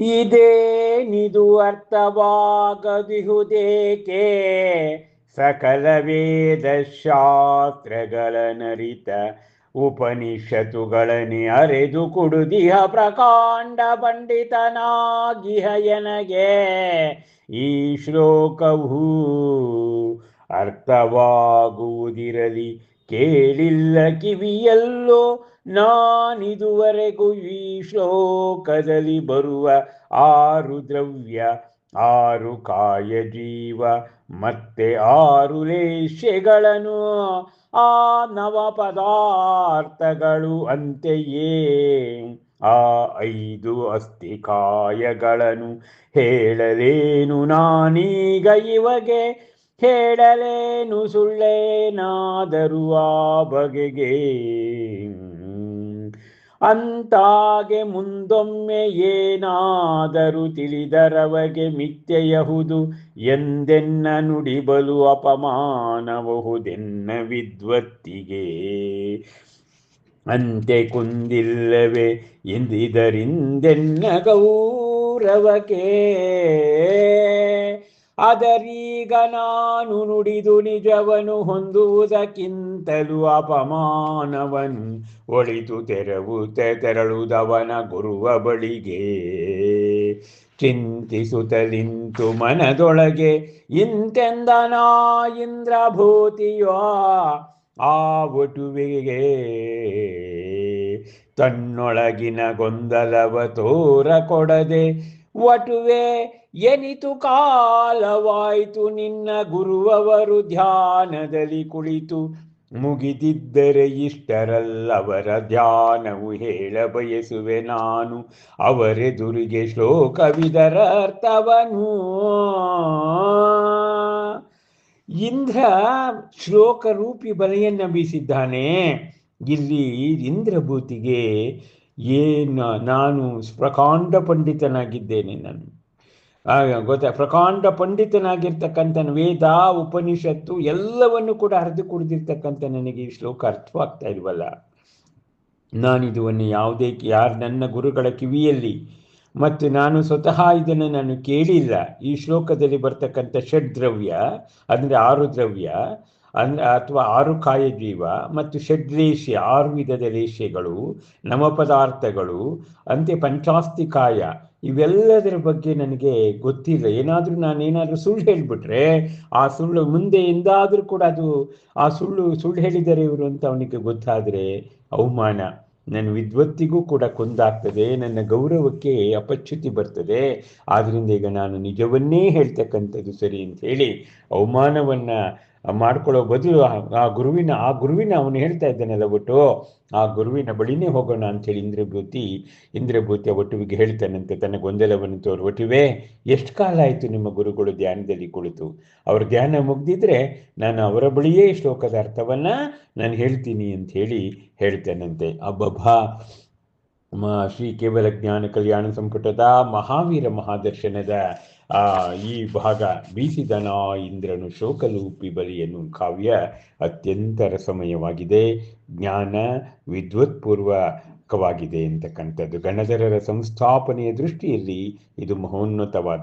ಇದೇನಿದು ಅರ್ಥವಾಗದಿಹುದೇಕೆ ಸಕಲ ವೇದ ಶಾಸ್ತ್ರಗಳನರಿತ ಉಪನಿಷತ್ತುಗಳನ್ನೇ ಅರೆದು ಕುಡುದಿಹ ಪ್ರಕಾಂಡ ಪಂಡಿತನಾಗಿಹ ಎನಗೆ. ಈ ಶ್ಲೋಕವು ಅರ್ಥವಾಗುವುದಿರಲಿ, ಕೇಳಿಲ್ಲ ಕಿವಿಯಲ್ಲೋ ನಾನಿದುವರೆಗೂ ಈ ಶ್ಲೋಕದಲ್ಲಿ ಬರುವ ಆರು ದ್ರವ್ಯ, ಆರು ಕಾಯ ಜೀವ ಮತ್ತೆ ಆರು ಲೇಷ್ಯಗಳನ್ನು ಆ ನವ ಪದಾರ್ಥಗಳು ಅಂತೆಯೇ. ಆ ಐದು ಅಸ್ಥಿಕಾಯಗಳನ್ನು ಹೇಳಲೇನು ನಾನೀಗ ಇವಗೆ? ಹೇಳಲೇನು ಸುಳ್ಳೇನಾದರೂ ಆ ಬಗೆಗೆ? ಅಂತಾಗೆ ಮುಂದೊಮ್ಮೆ ಏನಾದರೂ ತಿಳಿದರವಗೆ ಮಿಥ್ಯೆಯಹುದು ಎಂದೆನ್ನ ನುಡಿಬಲು ಅಪಮಾನಬಹುದೆನ್ನ ವಿದ್ವತ್ತಿಗೆ? ಅಂತೆ ಕುಂದಿಲ್ಲವೇ ಎಂದಿದರಿಂದೆನ್ನ ಗೌರವಕ್ಕೆ? ಅದರೀಗ ನಾನು ನುಡಿದು ನಿಜವನು ಹೊಂದುವುದಕ್ಕಿಂತಲೂ ಅಪಮಾನವನು ಒಳಿತು ತೆರವು ತೆರಳುವುದವನ ಗುರುವ ಬಳಿಗೆ. ಚಿಂತಿಸುತ್ತಲಿಂತು ಮನದೊಳಗೆ ಇಂತೆಂದನಾ ಇಂದ್ರಭೂತಿಯೋ? ಆ ಒಟುವಿಗೆ ತನ್ನೊಳಗಿನ ಗೊಂದಲವ ತೋರ ಕೊಡದೆ ವಟುವೆ ಎನಿತು ಕಾಲವಾಯಿತು ನಿನ್ನ ಗುರುವವರು ಧ್ಯಾನದಲ್ಲಿ ಕುಳಿತು. ಮುಗಿದಿದ್ದರೆ ಇಷ್ಟರಲ್ಲವರ ಧ್ಯಾನವು ಹೇಳ ಬಯಸುವೆ ನಾನು. ಅವರೆದುರಿಗೆ ಶ್ಲೋಕವಿದರ ಅರ್ಥವನು ಇಂದ್ರ ಶ್ಲೋಕ ರೂಪಿ ಬಲೆಯನ್ನ ಬೀಸಿದ್ದಾನೆ. ಇಲ್ಲಿ ಇಂದ್ರಭೂತಿಗೆ ಏನು ನಾನು ಪ್ರಕಾಂಡ ಪಂಡಿತನಾಗಿದ್ದೇನೆ ನಾನು. ಗೊತ್ತಾ, ಪ್ರಕಾಂಡ ಪಂಡಿತನಾಗಿರ್ತಕ್ಕಂಥ ವೇದ, ಉಪನಿಷತ್ತು ಎಲ್ಲವನ್ನು ಕೂಡ ಹರಿದು ಕುಡಿದಿರ್ತಕ್ಕಂಥ ನನಗೆ ಈ ಶ್ಲೋಕ ಅರ್ಥವಾಗ್ತಾ ಇಲ್ವಲ್ಲ? ನಾನಿದುವನ್ನು ಯಾವುದೇ, ಯಾರು ನನ್ನ ಗುರುಗಳ ಕಿವಿಯಲ್ಲಿ ಮತ್ತು ನಾನು ಸ್ವತಃ ಇದನ್ನು ನಾನು ಕೇಳಿಲ್ಲ. ಈ ಶ್ಲೋಕದಲ್ಲಿ ಬರ್ತಕ್ಕಂಥ ಷಡ್ದ್ರವ್ಯ, ಅಂದರೆ ಆರು ದ್ರವ್ಯ ಅಂದ್ರೆ ಅಥವಾ ಆರು ಕಾಯ ಜೀವ ಮತ್ತು ಷಡ್ರೇಷೆ ಆರು ವಿಧದ ರೇಷೆಗಳು ನವಪದಾರ್ಥಗಳು, ಅಂತೆ ಪಂಚಾಸ್ತಿ ಕಾಯ, ಇವೆಲ್ಲದರ ಬಗ್ಗೆ ನನಗೆ ಗೊತ್ತಿಲ್ಲ. ಏನಾದರೂ ನಾನೇನಾದರೂ ಸುಳ್ಳು ಹೇಳಿಬಿಟ್ರೆ ಆ ಸುಳ್ಳು ಮುಂದೆ ಎಂದಾದರೂ ಕೂಡ ಅದು ಆ ಸುಳ್ಳು ಸುಳ್ಳು ಹೇಳಿದರೆ ಇವರು ಅಂತ ಅವನಿಗೆ ಗೊತ್ತಾದರೆ ಅವಮಾನ. ನನ್ನ ವಿದ್ವತ್ತಿಗೂ ಕೂಡ ಕುಂದಾಗ್ತದೆ, ನನ್ನ ಗೌರವಕ್ಕೆ ಅಪಚ್ಯುತಿ ಬರ್ತದೆ. ಆದ್ದರಿಂದ ಈಗ ನಾನು ನಿಜವನ್ನೇ ಹೇಳ್ತಕ್ಕಂಥದ್ದು ಸರಿ ಅಂತ ಹೇಳಿ ಅವಮಾನವನ್ನ ಮಾಡ್ಕೊಳ್ಳೋ ಬದಲು ಆ ಗುರುವಿನ ಆ ಗುರುವಿನ ಅವನು ಹೇಳ್ತಾ ಇದ್ದಾನಲ್ಲ ಒಟ್ಟು, ಆ ಗುರುವಿನ ಬಳಿನೇ ಹೋಗೋಣ ಅಂಥೇಳಿ ಇಂದ್ರಭೂತಿ, ಇಂದ್ರಭೂತಿಯ ಒಟ್ಟುವಿಗೆ ಹೇಳ್ತಾನಂತೆ ತನ್ನ ಗೊಂದಲವನ್ನು ತೋರು ಒಟ್ಟಿವೆ ಎಷ್ಟು ಕಾಲ ಆಯಿತು ನಿಮ್ಮ ಗುರುಗಳು ಧ್ಯಾನದಲ್ಲಿ ಕುಳಿತು? ಅವ್ರ ಧ್ಯಾನ ಮುಗ್ದಿದ್ರೆ ನಾನು ಅವರ ಬಳಿಯೇ ಶ್ಲೋಕದ ಅರ್ಥವನ್ನ ನಾನು ಹೇಳ್ತೀನಿ ಅಂತ ಹೇಳಿ ಹೇಳ್ತಾನಂತೆ. ಅಬ್ಬಭಾ ಶ್ರೀ ಕೇವಲ ಜ್ಞಾನ ಕಲ್ಯಾಣ ಸಂಪುಟದ ಮಹಾವೀರ ಮಹಾದರ್ಶನದ ಆ, ಈ ಭಾಗ ಬೀಸಿದನ ಇಂದ್ರನು ಶೋಕಲೂಪಿ ಬಲಿಯನ್ನು ಕಾವ್ಯ ಅತ್ಯಂತ ರಸಮಯವಾಗಿದೆ. ಜ್ಞಾನ ವಿದ್ವತ್ಪೂರ್ವಕವಾಗಿದೆ ಅಂತಕ್ಕಂಥದ್ದು ಗಣಧರರ ಸಂಸ್ಥಾಪನೆಯ ದೃಷ್ಟಿಯಲ್ಲಿ ಇದು ಮಹೋನ್ನತವಾದ